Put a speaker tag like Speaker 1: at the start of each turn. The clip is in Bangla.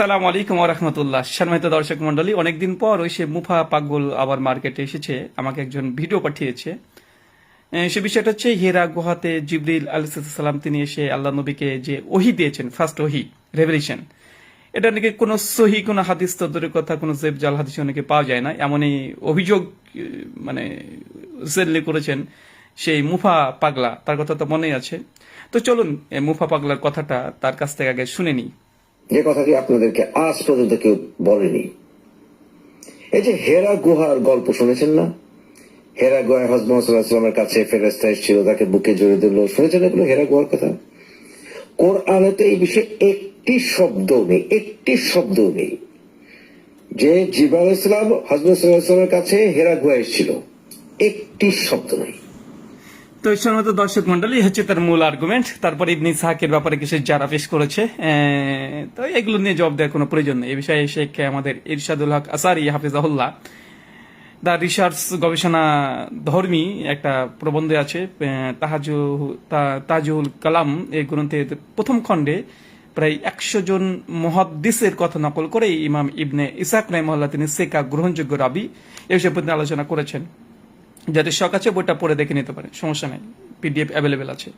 Speaker 1: আসসালামু আলাইকুম রহমতুল্লাহ সম্মানিত দর্শক মন্ডলী অনেকদিন পর ওই সে মুফা পাগল আবার মার্কেটে এসেছে, আমাকে একজন ভিডিও পাঠিয়েছে। সে বিষয়টা হচ্ছে, হেরা গুহাতে জিবরিল তিনি এসে আল্লাহ নবীকে যে ওহি দিয়েছেন ফার্স্ট ওহি রেভলিউশন এটা নাকি কোনো সহি, কোনো হাদিস তদরের কথা, কোনো জেব জাল হাদিস নাকি পাওয়া যায় না। এমনই অভিযোগ মানে করেছেন সেই মুফা পাগলা, তার কথা তো মনেই আছে। তো চলুন মুফা পাগলার কথাটা তার কাছ থেকে আগে শুনে নিই।
Speaker 2: যে কথাটি আপনাদেরকে আজ পর্যন্ত কেউ বলেনি? এই যে হেরা গুহার গল্প শুনেছেন না? হেরা গুহায় সাল্লাহামের কাছে ফেরেস্তা এসেছিল, তাকে বুকে জড়িয়ে দিল শুনেছেন এগুলো হেরা গুহার কথা? কোরআনে তো এই বিষয়ে একটি শব্দ নেই, একটি শব্দ নেই। যে জিবা ইসলাম সাল্লাহামের কাছে হেরা গুহা এসেছিল, একটি শব্দ নেই।
Speaker 1: তো এই সময় তো দর্শক মন্ডলী হচ্ছে তার মূল আর্গুমেন্ট তারপরে ইবনি সাহাকের ব্যাপারে কিছু যারা পেশ করেছে এ, তো এগুলো নিয়ে জবাব দেওয়ার কোনো প্রয়োজন নেই। এই বিষয়ে শেখ আমাদের ইরশাদুল হক আসারি হাফিজাহুল্লাহ। দা রিসার্চ গবেষণা ধর্মী একটা প্রবন্ধে আছে এ, তাহাজু তাজুল কালাম। এই গ্রন্থের প্রথম খণ্ডে প্রায় একশো জন মহাদ্দিসের কথা নকল করে ইমাম ইবনে ইসাক রহমল্লা তিনি সেকা গ্রহণযোগ্য রাবি। এ বিষয়ে আলোচনা করেছেন। যাদের শখ আছে বইটা পড়ে দেখে নিতে পারেন সমস্যা নেই পিডিএফ অ্যাভেলেবেল আছে।